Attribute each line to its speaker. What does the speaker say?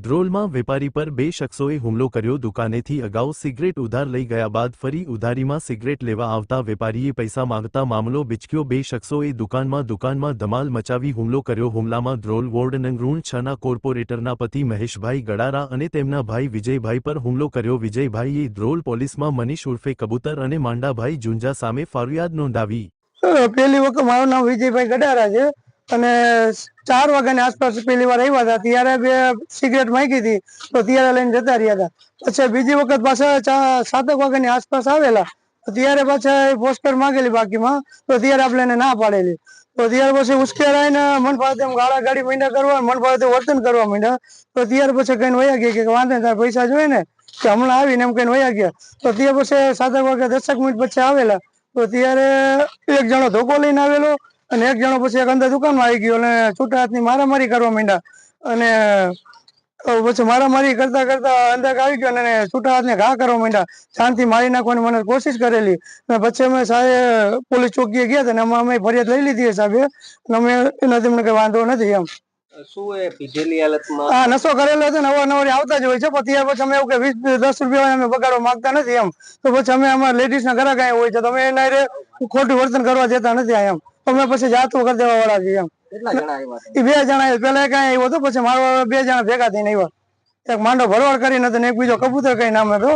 Speaker 1: ધ્રોલમાં વેપારી પર બે શખ્સોએ હુમલો કર્યો. દુકાનેથી અગાઉ સિગરેટ ઉધાર લઈ ગયા બાદ ફરી ઉધારીમાં સિગરેટ લેવા આવતા વેપારીએ પૈસા માંગતા મામલો બિચક્યો. બે શખ્સોએ દુકાનમાં દુકાનમાં ધમાલ મચાવી હુમલો કર્યો. હુમલામાં ડ્રોલ વોર્ડ નંગરૂણ છના કોર્પોરેટરના પતિ મહેશભાઈ ગડારા અને તેમના ભાઈ વિજયભાઈ પર હુમલો કર્યો. વિજયભાઈએ ડ્રોલ પોલીસમાં મનીષ ઉર્ફે કબૂતર અને માંડાભાઈ જુંજા સામે ફરિયાદ નોંધાવી.
Speaker 2: અ, પહેલી વખત મારું નામ વિજયભાઈ ગડારા છે. અને ચાર વાગ્યાની આસપાસ પહેલી વાર આવ્યા હતા, ત્યારે બે સિગરેટ માંગી હતી, તો ત્યારે લઈને જતા રહ્યા હતા. પછી બીજી વખત પાછા સાતક વાગ્યાની આસપાસ આવેલા, તો ત્યારે પાછા પોસ્ટર માંગેલી બાકીમાં, તો ત્યારે આપણે એને ના પાડેલી. તો ત્યારે પછી ઉશ્કેરાઈને મન ફાવે તેમ ગાળા ગાડી મીંડા કરવા, મન ફાવે તેમ વર્તન કરવા માંડ્યા તો ત્યારે પછી કઈ વયા ગયા કે વાંધો તારે પૈસા જોઈએ ને, કે હમણાં આવીને એમ કઈ વયા ગયા. તો ત્યાં પછી સાતક વાગે દસક મિનિટ પછી આવેલા, તો ત્યારે એક જણો ધોકો લઈને આવેલો અને એક જણો પછી એક અંદર દુકાનમાં આવી ગયો અને છૂટા હાથની મારામારી કરવા માંડ્યા. અને પછી મારામારી કરતા કરતા અંદર આવી ગયો અને છૂટા હાથને ઘા કરવા માંડ્યા. શાંતિ મારી નાખવાની મને કોશિશ કરેલી. અને પછી અમે સાહેબ પોલીસ ચોકીએ ગયા હતા અને અમે અમે ફરિયાદ લઈ લીધી સાહેબે. અને અમે એના મને કઈ વાંધો નથી એમ.
Speaker 3: શું એ પીધેલી હાલતમાં?
Speaker 2: હા નશો કરેલો હતો ને અવારનવાર આવતા જ હોય છે. ત્યાર પછી અમે એવું કે વીસ દસ રૂપિયા અમે બગાડવા માંગતા નથી એમ. તો પછી અમે અમારા લેડીઝ ના ઘરા કાંઈ હોય છે તો અમે એના ખોટું વર્તન કરવા જતા નથી એમ. અમે પછી જાતું કરી દેવા વાળા છીએ એમ? એ બે જણા. પેલા કઈ આવ્યો હતો પછી મારો બે જણા ભેગા થઈને આવ્યા એક માંડો ભરવાડ કરીને એક બીજો કબૂતર કઈ નામ હતો